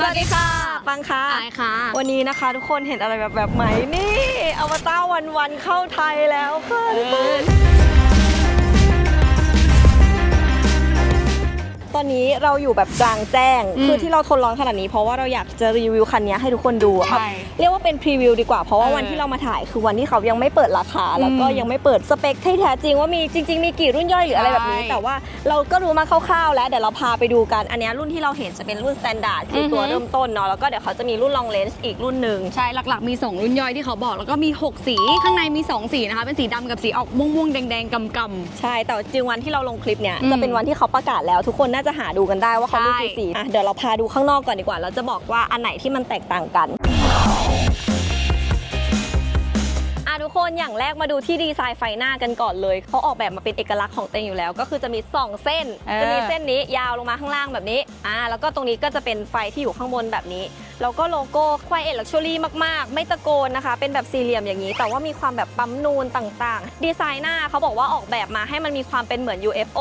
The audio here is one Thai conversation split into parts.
สวัสดีค่ะ ปังค่ะ อายค่ะ วันนี้นะคะ ทุกคนเห็นอะไรแบบแบบไหมนี่อวตารวันวันๆเข้าไทยแล้วค่ะทุกคน ตอนนี้เราอยู่แบบกลางแจ้ง อืมคือที่เราทนร้อนขนาดนี้ เพราะว่าเราอยากจะรีวิวคันนี้ให้ทุกคนดูอะใช่เรียกว่าเป็นพรีวิวดีกว่าเพราะว่าเออวันที่เรามาถ่ายคือวันที่เขายังไม่เปิดราคา แล้วก็อืมยังไม่เปิดสเปคที่แท้จริงว่ามีจริง ๆ มีกี่รุ่นย่อยหรืออะไรแบบนี้ ใช่แต่ว่าเราก็รู้มาคร่าวๆ แล้วเดี๋ยวเราพาไปดูกันอันนี้รุ่นที่เราเห็นจะเป็นรุ่นสแตนดาร์ดคือออฮึ ตัวเริ่มต้นเนาะแล้วก็เดี๋ยวเขาจะมีรุ่นลองเลนส์อีกรุ่นหนึ่ง ใช่ หลักๆ มี 2 รุ่นย่อยที่เขาบอก แล้วก็มี 6 สี ข้างในมี 2 สีนะคะ เป็นสีดำกับสีออกม่วงๆ แดงๆกำ ใช่ แต่จริงวันที่เราลงคลิปเนี่ย อืมจะเป็นวันที่เขาประกาศแล้วทุกคนน่าจะหาดูกันได้ว่าเขามีใช่กี่สีอะเดี๋ยวเราพาดูข้างนอกก่อนดีกว่าเราจะบอกว่าอันไหนที่มันแตกต่างกันอะทุกคนอย่างแรกมาดูที่ดีไซน์ไฟหน้ากันก่อนเลยเขาออกแบบมาเป็นเอกลักษณ์ของเต็งอยู่แล้ว ก็คือจะมี 2 เส้นเออจะมีเส้นนี้ยาวลงมาข้างล่างแบบนี้อ่าแล้วก็ตรงนี้ก็จะเป็นไฟที่อยู่ข้างบนแบบนี้แล้วก็โลโก้ควายเอ l ลักชัวรี่มาก ๆ ไม่ตะโกนนะคะ เป็นแบบสี่เหลี่ยมอย่างนี้ แต่ว่ามีความแบบปั๊มนูนต่างๆ ดีไซน์หน้าเขาบอกว่าออกแบบมาให้มันมีความเป็นเหมือน UFO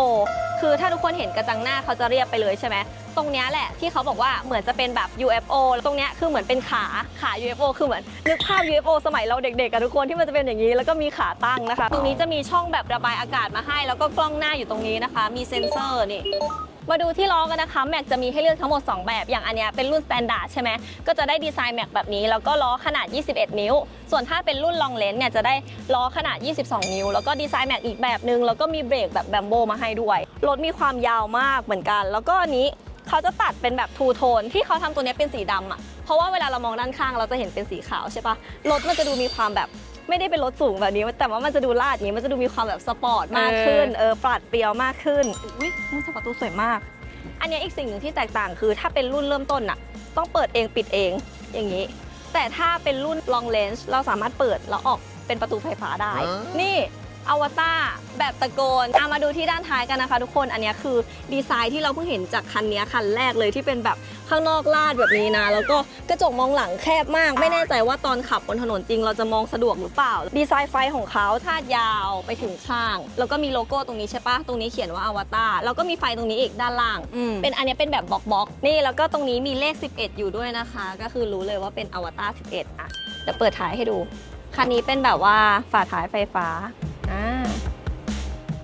คือถ้าทุกคนเห็นกระจังหน้าเขาจะเรียบไปเลยใช่ไหมตรงเนี้ยแหละที่เขาบอกว่าเหมือนจะเป็นแบบ UFO ตรงเนี้ยคือเหมือนเป็นขาขา UFO คือเหมือนนึกภาพ UFO สมัยเราเด็กๆกับทุกคนที่มันจะเป็นอย่างนี้ แล้วก็มีขาตั้งนะคะ ตรงนี้จะมีช่องแบบระบายอากาศมาให้ แล้วก็กล้องหน้าอยู่ตรงนี้นะคะ มีเซ็นเซอร์นี่ มาดูที่ล้อกันนะคะแม็กจะมีให้เลือกทั้งหมด 2 แบบ อย่างอันเนี้ยเป็นรุ่นสแตนดาร์ดใช่ไหมก็จะได้ดีไซน์แม็กแบบนี้ แล้วก็ล้อขนาด 21 นิ้ว ส่วนถ้าเป็นรุ่นลองเลนเนี่ยจะได้ล้อขนาด 22 นิ้ว แล้วก็ดีไซน์แม็กอีกแบบนึง แล้วก็มีเบรกแบบแบมโบมาให้ด้วยรถมีความยาวมากเหมือนกัน แล้วก็อันนี้เขาจะตัดเป็นแบบทูโทนที่เขาทำตัวนี้เป็นสีดำอะเพราะว่าเวลาเรามองด้านข้างเราจะเห็นเป็นสีขาวใช่ปะรถมันจะดูมีความแบบ ไม่ได้เป็นรถสูงแบบนี้ แต่ว่ามันจะดูลาดอย่างนี้มันจะดูมีความแบบสปอร์ตมากขึ้นเออปราดเปรียวมากขึ้นอุ้ยมือจับประตูสวยมาก อันเนี้ยอีกสิ่งหนึ่งที่แตกต่างคือถ้าเป็นรุ่นเริ่มต้นน่ะต้องเปิดเองปิดเองอย่างนี้ แต่ถ้าเป็นรุ่น long range เราสามารถเปิดแล้วออกเป็นประตูไฟฟ้าได้ นี่ อวตารแบบตะโกนเอามาดูที่ด้านท้ายกันนะคะ ทุกคนอันเนี้ยคือดีไซน์ที่เราเพิ่งเห็นจากคันเนี้ยคันแรกเลยที่เป็นแบบข้างนอกลาดแบบนี้นะ แล้วก็กระจกมองหลังแคบมาก ไม่แน่ใจว่าตอนขับบนถนนจริง เราจะมองสะดวกหรือเปล่า ดีไซน์ไฟของเขาทาดยาวไปถึงข้าง แล้วก็มีโลโก้ตรงนี้ใช่ปะตรงนี้เขียนว่าอวตารแล้วก็มีไฟตรงนี้อีกด้านล่างอืมเป็นอันเนี้ยเป็นแบบบล็อกบล็อกๆนี่แล้วก็ตรงนี้มีเลข 11 อยู่ด้วยนะคะ ก็คือรู้เลยว่าเป็นอวตาร11อะเดี๋ยวเปิดท้ายให้ดูคันนี้เป็นแบบว่าฝาท้ายไฟฟ้า อ่า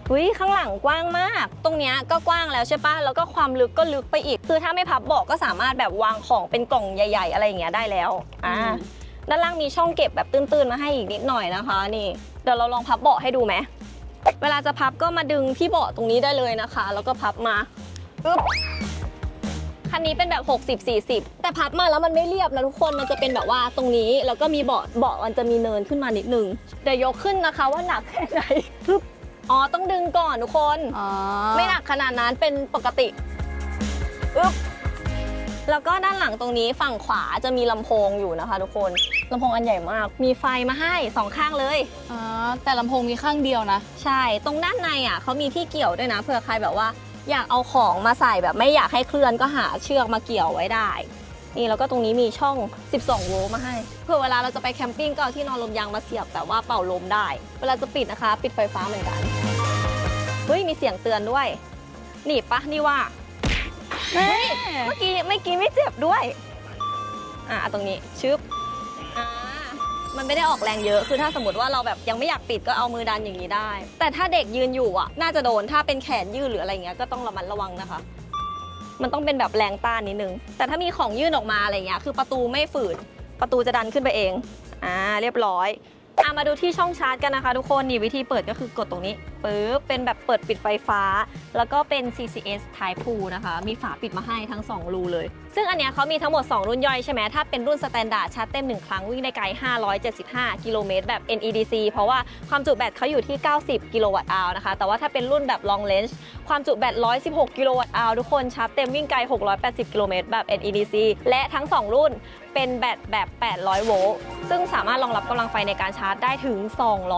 หุยข้างหลังกว้างมาก ตรงเนี้ยก็กว้างแล้วใช่ปะแล้วก็ความลึกก็ลึกไปอีก คือถ้าไม่พับเบาะก็สามารถแบบวางของเป็นกล่องใหญ่ ๆ อะไรอย่างเงี้ยได้แล้ว อ่าอืมด้านล่างมีช่องเก็บแบบตื้นๆมาให้อีกนิดหน่อยนะคะ นี่ เดี๋ยวเราลองพับเบาะให้ดูไหม เวลาจะพับก็มาดึงที่เบาะตรงนี้ได้เลยนะคะ แล้วก็พับมา อึ๊บ คันนี้เป็นแบบ 60 40 แต่พับมาแล้วมันไม่เรียบนะทุกคนมันจะเป็นแบบว่าตรงนี้ แล้วก็มีเบาะเบาะมันจะมีเนินขึ้นมานิดนึงเดี๋ยวยกขึ้นนะคะว่าหนักแค่ไหนปึ๊บอ๋อต้องดึงก่อนทุกคน อ๋อไม่หนักขนาดนั้นเป็นปกติอึ๊บแล้วก็ด้านหลังตรงนี้ฝั่งขวาจะมีลำโพงอยู่นะคะทุกคนลำโพงอันใหญ่มาก มีไฟมาให้สองข้างเลย อ๋อแต่ลำโพงมีข้างเดียวนะ ใช่ ตรงด้านในอะเขามีที่เกี่ยวด้วยนะเผื่อใครแบบว่า อยากเอาของมาใส่แบบไม่อยากให้เคลื่อนก็หาเชือกมาเกี่ยวไว้ได้ นี่แล้วก็ตรงนี้มีช่อง 12 โวลต์มาให้เผื่อเวลาเราจะไปแคมปิ้งก็เอาที่นอนลมยางมาเสียบแต่ว่าเป่าลมได้ เวลาจะปิดนะคะ ปิดไฟฟ้าเหมือนกันเฮ้ยมีเสียงเตือนด้วยหนีบปะนี่ว่าเฮ้ยเมื่อกี้เมื่อกี้ไม่เจ็บด้วย อะเอาตรงนี้ชึบอ่า มันไม่ได้ออกแรงเยอะ คือถ้าสมมติว่าเราแบบยังไม่อยากปิดก็เอามือดันอย่างนี้ได้ แต่ถ้าเด็กยืนอยู่อะ น่าจะโดน ถ้าเป็นแขนยืดหรืออะไรเงี้ยก็ต้องระมัดระวังนะคะ มันต้องเป็นแบบแรงต้านนิดนึง แต่ถ้ามีของยื่นออกมาอะไรเงี้ย คือประตูไม่ฝืน ประตูจะดันขึ้นไปเอง อ่า เรียบร้อย อะมาดูที่ช่องชาร์จกันนะคะทุกคนนี่วิธีเปิดก็คือกดตรงนี้ปึ๊บเป็นแบบเปิดปิดไฟฟ้า แล้วก็เป็น CCS Type 2นะคะ มีฝาปิดมาให้ทั้ง 2 รูเลย ซึ่งอันเนี้ยเขามีทั้งหมด 2 รุ่นย่อยใช่ไหมถ้าเป็นรุ่นสแตนดาร์ดชาร์จเต็ม 1 ครั้งวิ่งได้ไกล 575 กิโลเมตรแบบ NEDC เพราะว่าความจุแบตเขาอยู่ที่ 90 กิโลวัตต์อาวนะคะ แต่ว่าถ้าเป็นรุ่นแบบ long range ความจุแบต 116 กิโลวัตต์อาวทุกคนชาร์จเต็มวิ่งไกล 680 กิโลเมตรแบบ NEDC และทั้ง 2 รุ่น เป็นแบตแบบ 800 โวลต์ ซึ่งสามารถรองรับกำลังไฟในการชาร์จได้ถึง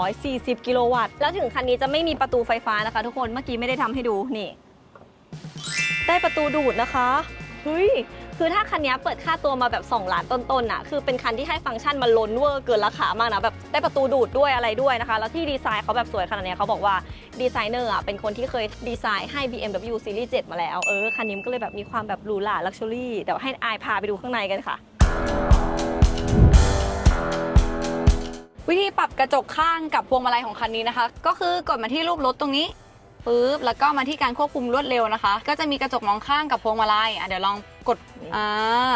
240 กิโลวัตต์ แล้วถึงคันนี้จะไม่มีประตูไฟฟ้านะคะทุกคน เมื่อกี้ไม่ได้ทำให้ดูนี่ ได้ประตูดูดนะคะ เฮ้ย คือถ้าคันนี้เปิดค่าตัวมาแบบ 2 ล้านต้นๆน่ะ คือเป็นคันที่ให้ฟังก์ชันมันล้นเวอร์เกินราคามากนะ แบบได้ประตูดูดด้วยอะไรด้วยนะคะ แล้วที่ดีไซน์เขาแบบสวยขนาดนี้เขาบอกว่าดีไซเนอร์อะเป็นคนที่เคยดีไซน์ให้ BMW Series 7 มาแล้ว เออ คันนี้มันก็เลยแบบมีความแบบหรูหราลักชัวรี่ เดี๋ยวให้อายพาไปดูข้างในกันค่ะ วิธีปรับกระจกข้างกับพวงมาลัยของคันนี้นะคะ ก็คือกดมาที่รูปรถตรงนี้ปุ๊บแล้วก็มาที่การควบคุมรวดเร็วนะคะ ก็จะมีกระจกมองข้างกับพวงมาลัยอะเดี๋ยวลองกดอ่า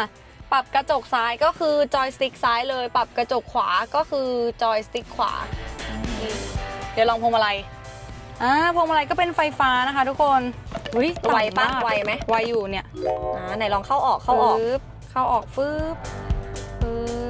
ปรับกระจกซ้ายก็คือจอยสติ๊กซ้ายเลย ปรับกระจกขวาก็คือจอยสติ๊กขวานี่เดี๋ยวลองพวงมาลัยอ่าพวงมาลัยก็เป็นไฟฟ้านะคะ ทุกคนอุ้ยไวปะต่ำมากไวไหมไวอยู่เนี่ยอ่าไหนลองเข้าออกเข้าออกฟึบเข้าออกฟึบฟึบ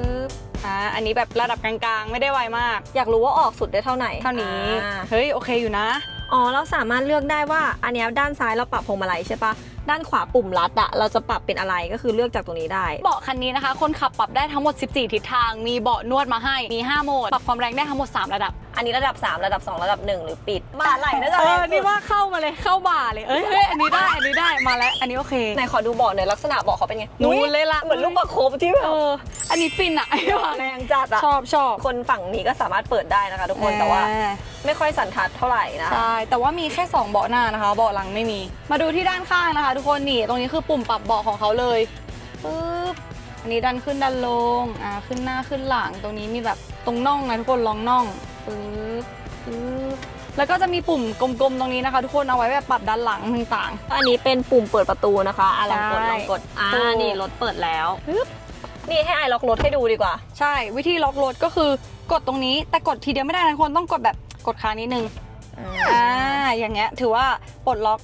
อ่าอันนี้แบบระดับกลางๆ ไม่ได้ไวมาก อยากรู้ว่าออกสุดได้เท่าไหร่เท่านี้ อ่าเฮ้ยโอเคอยู่นะ อ๋อเราสามารถเลือกได้ว่าอันเนี้ยด้านซ้ายเราปรับพวงมาลัยใช่ปะด้านขวาปุ่มลัดอะเราจะปรับเป็นอะไรก็คือเลือกจากตรงนี้ได้ เบาะคันนี้นะคะ คนขับปรับได้ทั้งหมด 14 ทิศทาง มีเบาะนวดมาให้ มี 5 โหมด ปรับความแรงได้ทั้งหมด 3 ระดับ อันนี้ระดับ 3 ระดับ 2 ระดับ 1 หรือปิดบ่าไหลน่าจะเอแรองสุนี่ดว่าเข้ามาเลยเข้าบ่าเลยเอ้ยเฮ้ยอันนี้ได้อันนี้ได้มาแล้ว อันนี้โอเค ไหนขอดูเบาะหน่อยลักษณะเบาะเขาเป็นไงนูนเลยล่ะ เหมือนลูกประคบที่แบเอบอ อันนี้ฟินอะไอ้ว่าแรงจัดอะชอบชอบคนฝั่งนี้ก็สามารถเปิดได้นะคะ ทุกคนแต่ว่าอ่ไม่ค่อยสันทัดเท่าไหร่นะ ใช่แต่ว่ามีแค่ 2 เบาะหน้านะคะ เบาะหลังไม่มี มาดูที่ด้านข้างนะคะ ทุกคนนี่ตรงนี้คือปุ่มปรับเบาะของเขาเลยปึ๊บอันนี้ดันขึ้นดันลงอ่าขึ้นหน้าขึ้นหลังตรงนี้มีแบบตรงน่องนะทุกคนลองน่อง ปึ๊บปึ๊บแล้วก็จะมีปุ่มกลมๆ ตรงนี้นะคะ ทุกคนเอาไว้แบบปรับด้านหลังต่างอันนี้เป็นปุ่มเปิดประตูนะคะอะลองกดใช่ลองกดอ่าถูกนี่รถเปิดแล้วปึ๊บนี่ให้ไอล็อกรถให้ดูดีกว่าๆใช่วิธีล็อกรถก็คือกดตรงนี้ แต่กดทีเดียวไม่ได้นะทุกคนต้องกดแบบกดค้างนิดนึงอ่าอย่างเงี้ยถือว่าปลดล็อก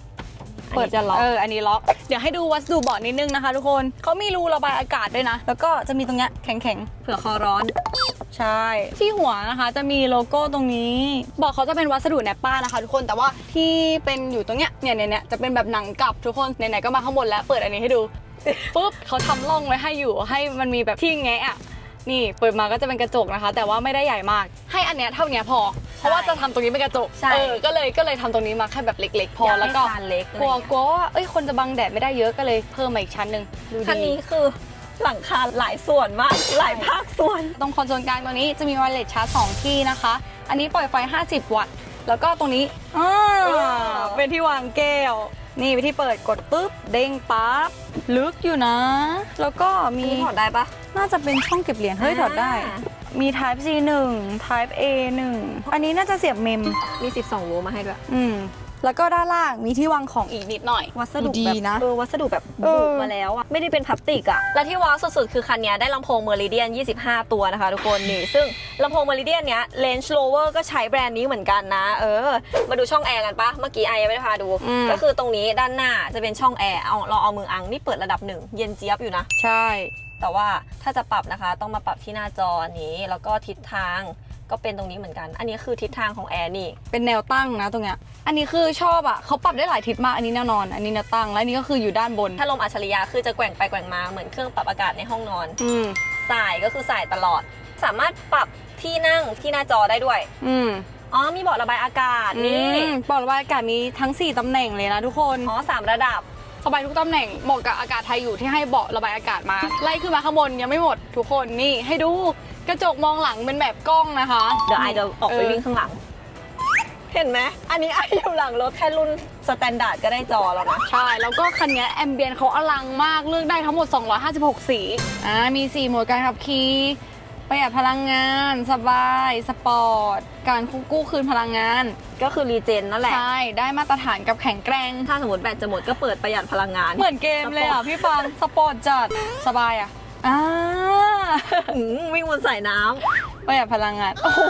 เปิดจะล็อก เออ อันนี้ล็อก เดี๋ยวให้ดูวัสดุเบาะนิดนึงนะคะทุกคน เขามีรูระบายอากาศด้วยนะ แล้วก็จะมีตรงเนี้ยแข็งเผื่อคอร้อนๆใช่ ที่หัวนะคะจะมีโลโก้ตรงนี้เบอกเขาจะเป็นวัสดุแนปป้านะคะทุกคน แต่ว่าที่เป็นอยู่ตรงเนี้ยเนี่ยเนี่ยเนี่ยจะเป็นแบบหนังกลับทุกคน ไหนๆก็มาข้างบนแล้ว เปิดอันนี้ให้ดู ปุ๊บเขาทำร่องไว้ให้อยู่ ให้มันมีแบบที่แงะอะ นี่เปิดมาก็จะเป็นกระจกนะคะ แต่ว่าไม่ได้ใหญ่มาก ให้อันเนี้ยเท่าเนี้ยพอ เพราะว่าจะทำตรงนี้เป็นกระจก ใช่ เออ ก็เลยก็เลยทำตรงนี้มาแค่แบบเล็ก ๆ พออยาแล้วก็ให้คานเล็กกลัวกลัวว่าเอ้ยคนจะบังแดดไม่ได้เยอะก็เลยเพิ่มมาอีกชั้นหนึ่งดูดีคันนี้คือหลังคาหลายส่วนมาก หลายภาคส่วน ตรงคอนโซลกลางตรงนี้จะมีไวเลสชาร์จ2ที่นะคะ อันนี้ปล่อยไฟ 50 วัตต์ แล้วก็ตรงนี้อ่าว้าว เป็นที่วางแก้ว นี่วิธีเปิดกดปุ๊บเด้งปั๊บลึกอยู่นะ แล้วก็อันมีนี้ถอดได้ปะน่าจะเป็นช่องเก็บเหรียญเฮ้ยถอดได้อ่ามี Type C 1 Type A 1 อันนี้น่าจะเสียบเมม มี 12 โวลต์มาให้ด้วย อืม แล้วก็ด้านล่างมีที่วางของอีกนิดหน่อย วัสดุดีแบบนะเออวัสดุแบบเอบุอมาแล้วอะไม่ได้เป็นพลาสติกอะและที่ว้าวสุดๆ คือคันเนี้ยได้ลำโพงเมอริเดียน 25 ตัวนะคะทุกคนนี่ ซึ่งลำโพงเมอริเดียนเนี้ยเลนส์โลเวอร์ก็ใช้แบรนด์นี้เหมือนกันนะ เออ มาดูช่องแอร์กันปะเมื่อกี้ไอยังไม่ได้พาดูอืมก็คือตรงนี้ด้านหน้าจะเป็นช่องแอร์เอาเราเอามืออังนี่เปิดระดับหนึ่งเย็นเจี๊ยบอยู่นะ ใช่ แต่ว่าถ้าจะปรับนะคะ ต้องมาปรับที่หน้าจออันนี้แล้วก็ทิศทาง ก็เป็นตรงนี้เหมือนกัน อันนี้คือทิศทางของแอร์นี่ เป็นแนวตั้งนะตรงเนี้ย อันนี้คือชอบอะเขาปรับได้หลายทิศมาก อันนี้แนวนอน อันนี้แนวตั้ง และอันนี้ก็คืออยู่ด้านบน ถ้าลมอัจฉริยะคือจะแกว่งไปแกว่งมาเหมือนเครื่องปรับอากาศในห้องนอน อืม สายก็คือสายตลอด สามารถปรับที่นั่งที่หน้าจอได้ด้วย อืมอ๋อ มีเบาะระบายอากาศนี่อืมบอกเลยว่าอากาศมีทั้ง 4ตำแหน่งเลยนะทุกคน อ๋อสามระดับ สบายทุกตำแหน่งเหมาะกับอากาศไทยอยู่ที่ให้เบาะระบายอากาศมา ไล่ขึ้นมาข้างบนยังไม่หมดทุกคนนี่ให้ดูกระจกมองหลังเป็นแบบกล้องนะคะเดี๋ยวไอจะออกไปเวิ่งข้างหลัง เห็นไหมอันนี้ไออยู่หลังรถแค่รุ่นสแตนดาร์ดก็ได้จอแล้วนะใช่แล้วก็คันนี้แอมเบียนเขาอลังมากเลือกได้ทั้งหมด 256 สีอ่ามี4โหมดการขับขี่ประหยัดพลังงาน สบาย สปอร์ต การกู้คืนพลังงาน ก็คือรีเจนนั่นแหละ ใช่ ได้มาตรฐานกับแข็งแกร่ง ถ้าสมมติแบตจะหมดก็เปิดประหยัดพลังงาน เหมือนเกมเลยอะพี่ฟังสปอร์ตจัดสบายอะอ่าอืมวิ่งบนสายน้ประหยัดพลังงาน โอ้โห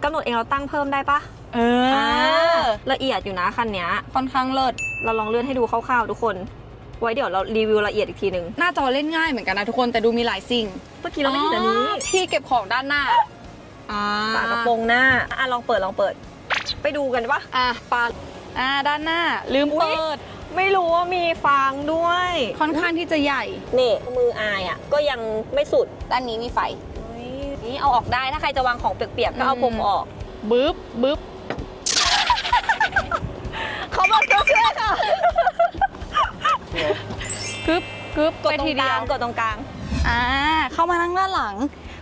ำกำหนดเองเราตั้งเพิ่มได้ปะเออ่าอละเอียดอยู่นะคันเนี้ยค่อนข้างเลิศ เราลองเลื่อนให้ดูคร่าวๆทุกคน ไว้เดี๋ยวเรารีวิวละเอียดอีกทีหนึ่งหน้าจอเล่นง่ายเหมือนกันนะทุกคนแต่ดูมีหลายสิ่ง เมื่อกี้เราไม่เห็นอันนี้ ที่เก็บของด้านหน้า อ่าฝากระโปรงหน้าอะลองเปิดลองเปิด ไปดูกันปะอะปา อ่าด้านหน้า ลืมอุ๊ยเปิดไม่รู้ว่ามีฟางด้วย ค่อนข้างที่จะใหญ่ นี่มืออายอะก็ยังไม่สุดด้านนี้มีไฟ นี่เอาออกได้ถ้าใครจะวางของเปียกๆก็เอาอืมพรมออก บึ๊บบึ๊บเขาบอกช่วยค่ะปึ๊บกึ๊บกดไปตรทีงกเดียลาวงกดตรงกลาง อ่าเข้ามานั่งด้านหลัง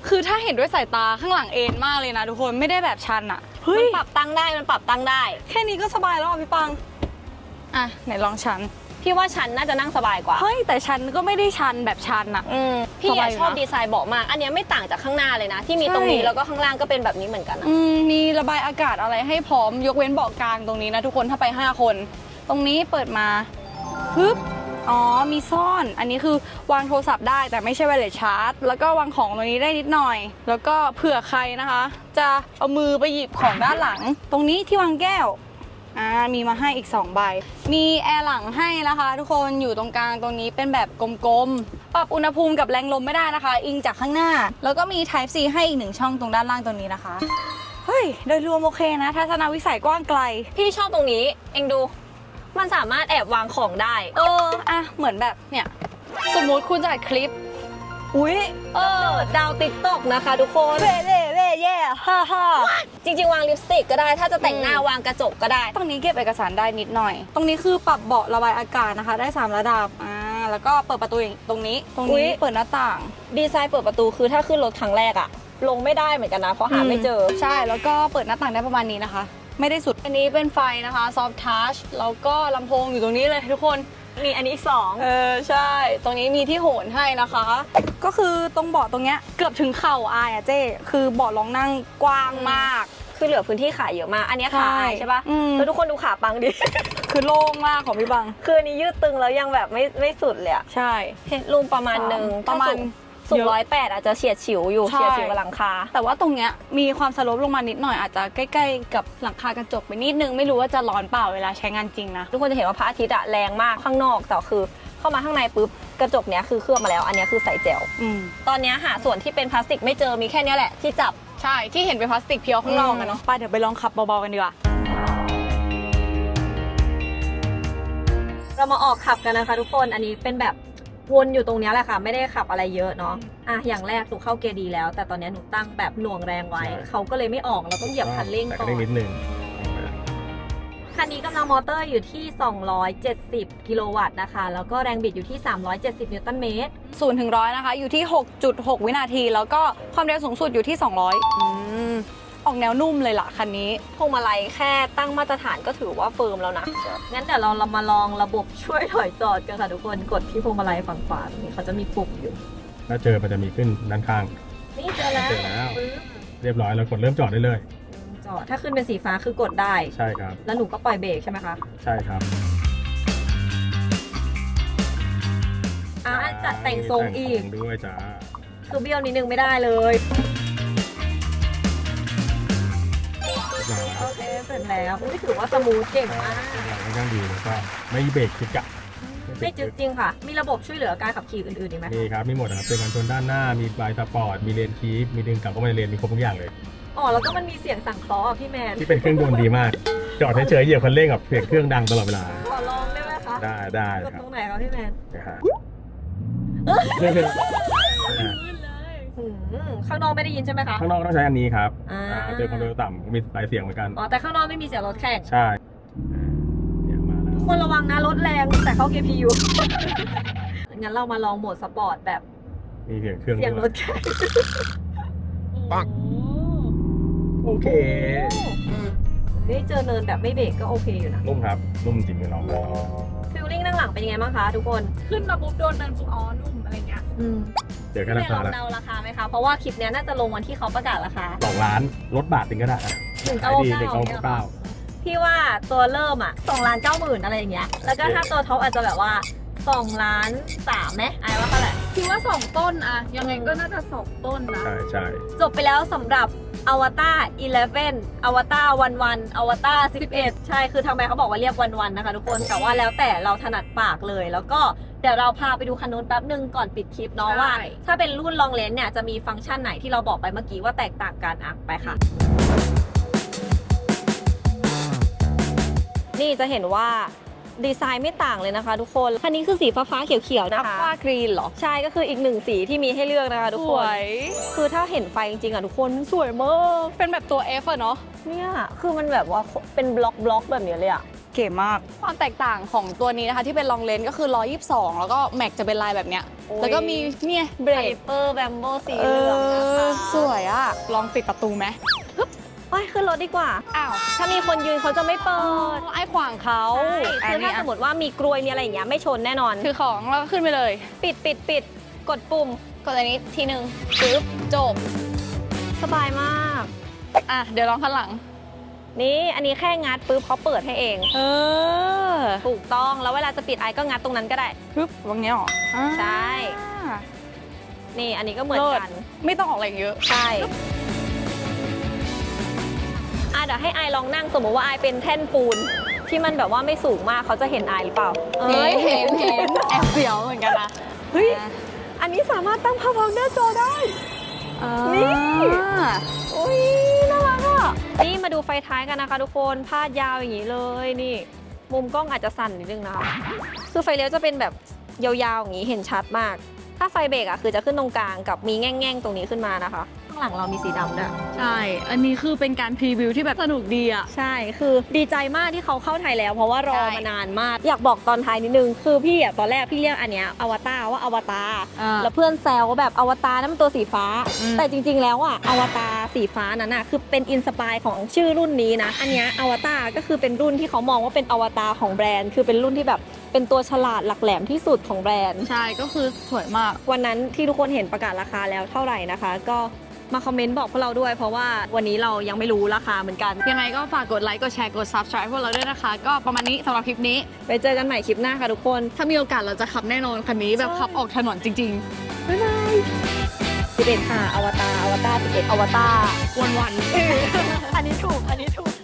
คือถ้าเห็นด้วยสายตาข้างหลังเอ็นมากเลยนะทุกคนไม่ได้แบบชันอะเฮ้มัยนปรับตั้งได้มันปรับตั้งได้ แค่นี้ก็สบายแล้วอะพี่ปังอะไหนลองชันพี่ว่าฉันน่าจะนั่งสบายกว่าเฮ้ยแต่ชันก็ไม่ได้ชันแบบชันอะอืมพี่สบาอะยอยู่ชอบนะดีไซน์เบาะมาก อันเนี้ยไม่ต่างจากข้างหน้าเลยนะ ที่มีใช่ตรงนี้แล้วก็ข้างล่างก็เป็นแบบนี้เหมือนกันนะอืมมีระบายอากาศอะไรให้พร้อมยกเว้นเบาะกลางตรงนี้นะทุกคนถ้าไป 5 คน ตรงนี้เปิดมาปึ๊บ อ๋อ มีซ่อน อันนี้คือวางโทรศัพท์ได้แต่ไม่ใช่ไวเลสชาร์จ แล้วก็วางของตรงนี้ได้นิดหน่อย แล้วก็เผื่อใครนะคะ จะเอามือไปหยิบของด้านหลัง ตรงนี้ที่วางแก้ว อ่า มีมาให้อีก 2 ใบ มีแอร์หลังให้นะคะ ทุกคน อยู่ตรงกลางตรงนี้เป็นแบบกลมๆ ปรับอุณหภูมิกับแรงลมไม่ได้นะคะ อิงจากข้างหน้า แล้วก็มี Type C ให้อีกหนึ่งช่องตรงด้านล่างตรงนี้นะคะ เฮ้ย โดยรวมโอเคนะ ทัศนวิสัยกว้างไกล พี่ชอบตรงนี้ เองดู มันสามารถแอบวางของได้ เออ อะ เหมือนแบบเนี่ย สมมุติคุณจะอัดคลิป อุ้ยเออ ดาวติ๊กตอกนะคะทุกคน เว่เว่เว่แย่ฮ่าฮ่าจริง ๆ วางลิปสติกก็ได้ ถ้าจะแต่งหน้าอืมวางกระจกก็ได้ ตรงนี้เก็บเอกสารได้นิดหน่อย ตรงนี้คือปรับเบาะระบายอากาศนะคะ ได้ 3 ระดับ อ่า แล้วก็เปิดประตูอย่างตรงนี้ ตรงอุ๊นี้ย เปิดหน้าต่าง ดีไซน์เปิดประตูคือถ้าขึ้นรถครั้งแรกอะลงไม่ได้เหมือนกันนะ เพราะหาไม่เจอ ใช่ แล้วก็เปิดหน้าต่างได้ประมาณนี้นะคะ ไม่ได้สุด อันนี้เป็นไฟนะคะ soft touch แล้วก็ลำโพงอยู่ตรงนี้เลยทุกคนมีอันนี้อีกสองเออใช่ ตรงนี้มีที่โหนให้นะคะ ก็คือตรงเบาะตรงเนี้ยเกือบถึงเข่าอายอะเจ้คือเบาะรองนั่งกว้างมาก คือเหลือพื้นที่ขายเยอะมาก อันเนี้ยขาใช่อายใช่ปะอืมแล้วทุกคนดูขาปังดิ คือโล่งมากของพี่บัง คืออันนี้ยืดตึงแล้วยังแบบไม่ไม่สุดเลยอะใช่เฮดรูมประมาณหนึ่งประมาณ สูงเยอะ ร้อยแปดอาจจะเฉียดฉิวอยู่ใช่ เฉียดฉิวกับหลังคา แต่ว่าตรงเนี้ยมีความสโลปลงมานิดหน่อยอาจจะใกล้ๆ กับหลังคากระจกไปนิดนึงไม่รู้ว่าจะร้อนเปล่าเวลาใช้งานจริงนะ ทุกคนจะเห็นว่าพระอาทิตย์อะแรงมากข้างนอกแต่คือเข้ามาข้างในปุ๊บกระจกเนี้ยคือเคลือบมาแล้ว อันเนี้ยคือใสแจ๋วอืม ตอนเนี้ยหาส่วนที่เป็นพลาสติกไม่เจอมีแค่เนี้ยแหละที่จับ ใช่ที่เห็นเป็นพลาสติกเพียวข้างนอกอะเนาะไปเดี๋ยวไปลองขับเบาๆกันดีกว่า เรามาออกขับกันนะคะทุกคน อันนี้เป็นแบบ วนอยู่ตรงเนี้ยแหละค่ะ ไม่ได้ขับอะไรเยอะเนาะอะอย่างแรกหนูเข้าเกียร์ดีแล้ว แต่ตอนเนี้ยหนูตั้งแบบหน่วงแรงไว้ใช่เขาก็เลยไม่ออกเราต้องเหยียบคันเร่งแต่ก่ก็อเร่งนนิดนึงคันนี้กำลังมอเตอร์อยู่ที่ 270 กิโลวัตต์นะคะ แล้วก็แรงบิดอยู่ที่ 370 นิวตันเมตรศูนย์ถึงร้อยนะคะ อยู่ที่ 6.6 วินาที แล้วก็ความเร็วสูงสุดอยู่ที่ 200 อืมออกแนวนุ่มเลยล่ะคันนี้ พวงมาลัยแค่ตั้งมาตรฐานก็ถือว่าเฟิร์มแล้วนะ งั้นเดี๋ยวเราเรามาลองระบบช่วยถอยจอดกันค่ะทุกคน กดที่พวงมาลัยฝั่งขวาตรงนี้เขาจะมีปุ่มอยู่ ถ้าเจอมันจะมีขึ้นด้านข้าง นี่เจอแล้วเจอแล้ว ปึ๊บเรียบร้อยแล้วกดเริ่มจอดได้เลย จอด ถ้าขึ้นเป็นสีฟ้าคือกดได้ ใช่ครับ แล้วหนูก็ปล่อยเบรกใช่ไหมคะ ใช่ครับอะจัดแต่งทรงอีก แต่งทรงด้วยจ้าคือเบี้ยวนิดนึงไม่ได้เลย แล้วอุ้ยถือว่าสมูทเก่งมากเราค่อนข้างดีแล้วก็ไม่เบรกจิกกะไม่จึกจริงค่ะ มีระบบช่วยเหลือการขับขี่อื่นๆอีกไหมมีครับ มีหมดนะครับเป็นการชนด้านหน้า มีบายสปอร์ต มีเลนคีฟมีดึงกลับเข้ามาในเลน มีครบทุกอย่างเลย อ๋อ แล้วก็มันมีเสียงสั่งเคราะห์อะพี่แมน ที่เป็นเครื่องยนต์ดีมาก จอดเฉยๆเหยียบคันเร่งกับเสียงเครื่องดังตลอดเวลา ขอลองได้ไหมคะ ได้ได้กดครัตบรงไหนคะพี่แมนนะฮะ อืมข้างนอกไม่ได้ยินใช่ไหมคะ ข้างนอกต้องใช้อันนี้ครับอ่า อ่าเจอความเร็วต่ำมีสายเสียงเหมือนกัน อ๋อ แต่ข้างนอกไม่มีเสียงรถแข่ง ใช่เนี่ยมาแล้ว ทุกคนระวังนะ รถแรงแต่เข้า KP อยู่งั้นเรามาลองโหมดสปอร์ตแบบมีเสียงเครื่องเสียงรด้วยถแข่งปัง โอเคเฮ้ยเจอเนินแบบไม่เบรกก็โอเคอยู่นะนุ่มครับนุ่มจริงเลยน้องฟิลลิ่งนั่งหลังเป็นยังไงบ้างคะทุกคน ขึ้นมาปุ๊บโดนเนินปุ๊บอ๋อนุ่มอะไรเงี้ยอืมเดี๋ยวแค่พี่ราเมย์ลองคาละเดาราคาไหมคะ เพราะว่าคลิปเนี้ยน่าจะลงวันที่เขาประกาศราคาสองล้านลดบาทถึงก็ได้อะหนึ่งขาเก้ายดีเก้าหนึ่งเก้าเนี่ยเก้า พี่ว่าตัวเริ่มอะสองล้านเก้าหมื่นอะไรอย่างเงี้ย แล้วก็ถ้าตัวท็อปอาจจะแบบว่าสองล้านสามไหมไอ้ว่าเท่าไหร่ คิดว่าสองต้นอะยังไงก็น่าจะสองต้นนะ ใช่ใช่จบไปแล้วสำหรับอวตาร11อวตารวันวันอวตาร11 ใช่ คือทำไมเขาบอกว่าเรียกวันวันนะคะทุกคน แต่ว่าแล้วแต่เราถนัดปากเลย แล้วก็ เดี๋ยวเราพาไปดูคันนู้นแป๊บหนึ่งก่อนปิดคลิปเนาะใช่ว่า ถ้าเป็นรุ่นลองเลนเนี่ยจะมีฟังก์ชันไหนที่เราบอกไปเมื่อกี้ว่าแตกต่างกันอะไปค่ะ นี่จะเห็นว่าดีไซน์ไม่ต่างเลยนะคะทุกคน คันนี้คือสีฟ้าฟ้าๆเขียวๆนันะบคะว่ากรีนเหรอ ใช่ก็คืออีกหนึ่งสีที่มีให้เลือกนะคะทุกสคนวยคือถ้าเห็นไฟจริงๆอะทุกคนสวยมาก เป็นแบบตัว F อะเนาะ เนี่ย คือมันแบบว่าเป็นบล็อกบล็อกแบบนี้เลยอะ ก๋มาก ความแตกต่างของตัวนี้นะคะที่เป็นลองเลนก็คือ 122 แล้วก็แม็กจะเป็นลายแบบเนี้ย โอ้ย แล้วก็มีเนี่ยเบรไฮกเปอร์แบมโบสีเอเหลืองนะคะอสวยอะลองปิดประตูไหมไปขึ้นรถดีกว่า อ้าวถ้ามีคนยืนเขาจะไม่เปิดไอ้ขวางเขาใช่คือถ้าสมมติว่ามีกลวยมีอะไรอย่างเงี้ยไม่ชนแน่นอน คือของแล้วก็ขึ้นไปเลยปิดปิดปิดกดปุ่ม กดอันนี้ทีหนึ่งปึ๊บจบ สบายมาก อะเดี๋ยวลองข้างหลัง นี่อันนี้แค่งัดปุ๊บเขาเปิดให้เอง เออถูกต้องแล้วเวลาจะปิดไอก็งัดตรงนั้นก็ได้ปึ๊บวางเนี้ยเหรออ่าใช่ นี่อันนี้ก็เหมือนกัน ไม่ต้องออกแรงเยอะ ใช่อะเดี๋ยวให้ไอลองนั่งสมมติว่าไอเป็นแท่นปูน ที่มันแบบว่าไม่สูงมากเขาจะเห็นไอหรือเปล่าเฮ้ยเห็นเห็นแอบเสียวเหมือนกันนะเฮ้ยอันนี้สามารถตั้งพาวเวอร์หน้าจอได้นี่อุ้ย นี่มาดูไฟท้ายกันนะคะทุกคนพาดยาวอย่างนี้เลยนี่ มุมกล้องอาจจะสั่นนิดนึงนะคะคือไฟเลี้ยวจะเป็นแบบยาวๆอย่างนี้เห็นชัดมาก ถ้าไฟเบรกอะคือจะขึ้นตรงกลางกับมีแง่งๆ ตรงนี้ขึ้นมานะคะางหลังเรามีสีดำด้วยใช่ อันนี้คือเป็นการพรีวิวที่แบบสนุกดีอะ ใช่คือดีใจมากที่เขาเข้าไทยแล้ว เพราะว่ารอใช่มานานมาก อยากบอกตอนท้ายนิดนึง คือพี่อะตอนแรกพี่เรียกอันเนี้ยอวตารว่าอวตารอ่าแล้วเพื่อนแซวว่าแบบอวตารนั่นมันตัวสีฟ้าอืมแต่จริง ๆ แล้วอะอวตารสีฟ้านั้นอะคือเป็นอินสปายของชื่อรุ่นนี้นะอันเนี้ยอวตารก็คือเป็นรุ่นที่เขามองว่าเป็นอวตารของแบรนด์ คือเป็นรุ่นที่แบบเป็นตัวฉลาดหลักแหลมที่สุดของแบรนด์ ใช่ก็คือสวยมาก วันนั้นที่ทุกคนเห็นประกาศราคาแล้วเท่าไหร่นะคะ ก็ มาคอมเมนต์บอกพวกเราด้วย เพราะว่าวันนี้เรายังไม่รู้ราคาเหมือนกัน ยังไงก็ฝากกดไลค์ กดแชร์ กด subscribe พวกเราด้วยนะคะ ก็ประมาณนี้สำหรับคลิปนี้ ไปเจอกันใหม่คลิปหน้าค่ะทุกคน ถ้ามีโอกาสเราจะขับแน่นอนคันนี้แบบใช่ขับออกถนนจริงบ๊ายบาย11ค่ะอวตารอวตาร11อวตารๆวันๆอันนี้ถูก อันนี้ถูก